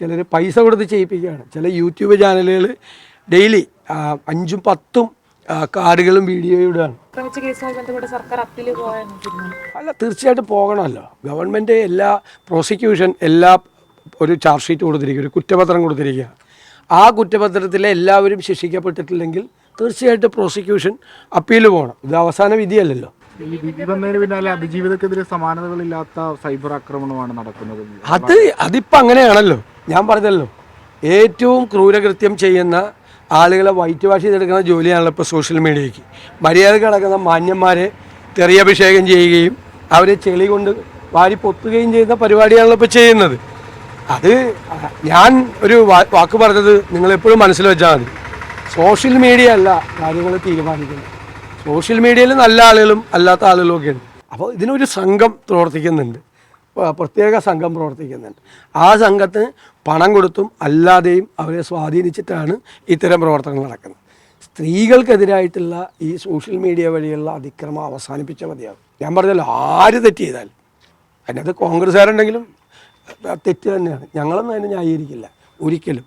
ചിലർ പൈസ കൊടുത്ത് ചെയ്യിപ്പിക്കുകയാണ്. ചില യൂട്യൂബ് ചാനലുകൾ ഡെയിലി അഞ്ചും പത്തും കാർഡുകളും വീഡിയോയും ഇടുകയാണ്. അല്ല തീർച്ചയായിട്ടും പോകണമല്ലോ. ഗവൺമെന്റ് എല്ലാ പ്രോസിക്യൂഷൻ എല്ലാ ഒരു ചാർജ് ഷീറ്റ് കൊടുത്തിരിക്കുക ഒരു കുറ്റപത്രം കൊടുത്തിരിക്കുക. ആ കുറ്റപത്രത്തിലെ എല്ലാവരും ശിക്ഷിക്കപ്പെട്ടിട്ടില്ലെങ്കിൽ തീർച്ചയായിട്ടും പ്രോസിക്യൂഷൻ അപ്പീൽ പോകണം. ഇത് അവസാന വിധിയല്ലല്ലോ. ഈ വിധി വന്നതിന് പിന്നാലെ അതിജീവിതക്കെതിരെ സമാനതകളില്ലാത്ത സൈബർ ആക്രമണമാണ് നടക്കുന്നത്. അത് അതിപ്പോൾ അങ്ങനെയാണല്ലോ. ഞാൻ പറഞ്ഞല്ലോ ഏറ്റവും ക്രൂരകൃത്യം ചെയ്യുന്ന ആളുകളെ വൈറ്റ് വാഷ് ചെയ്തെടുക്കുന്ന ജോലിയാണല്ലോ ഇപ്പോൾ സോഷ്യൽ മീഡിയയ്ക്ക് മര്യാദ കിടക്കുന്ന മാന്യന്മാരെ തെറിയഭിഷേകം ചെയ്യുകയും അവരെ ചെളി കൊണ്ട് വാരി പൊത്തുകയും ചെയ്യുന്ന പരിപാടിയാണല്ലോ ഇപ്പോൾ ചെയ്യുന്നത്. അത് ഞാൻ ഒരു വാക്ക് പറഞ്ഞത് നിങ്ങളെപ്പോഴും മനസ്സിൽ വെച്ചാൽ മതി. സോഷ്യൽ മീഡിയ അല്ല കാര്യങ്ങൾ തീരുമാനിക്കുന്നത്. സോഷ്യൽ മീഡിയയിൽ നല്ല ആളുകളും അല്ലാത്ത ആളുകളും ഒക്കെ ഉണ്ട് അപ്പോൾ ഇതിനൊരു സംഘം പ്രവർത്തിക്കുന്നുണ്ട്. പ്രത്യേക സംഘം പ്രവർത്തിക്കുന്നുണ്ട്. ആ സംഘത്തിന് പണം കൊടുത്തും അല്ലാതെയും അവരെ സ്വാധീനിച്ചിട്ടാണ് ഇത്തരം പ്രവർത്തനങ്ങൾ നടക്കുന്നത്. സ്ത്രീകൾക്കെതിരായിട്ടുള്ള ഈ സോഷ്യൽ മീഡിയ വഴിയുള്ള അതിക്രമം അവസാനിപ്പിച്ച മതിയാകും. ഞാൻ പറഞ്ഞല്ലോ ആര് തെറ്റ് ചെയ്താൽ അതിനകത്ത് കോൺഗ്രസ്സുകാരുണ്ടെങ്കിലും തെറ്റ് തന്നെയാണ്. ഞങ്ങളൊന്നും അതിനെ ന്യായീകരിക്കില്ല. ഒരിക്കലും.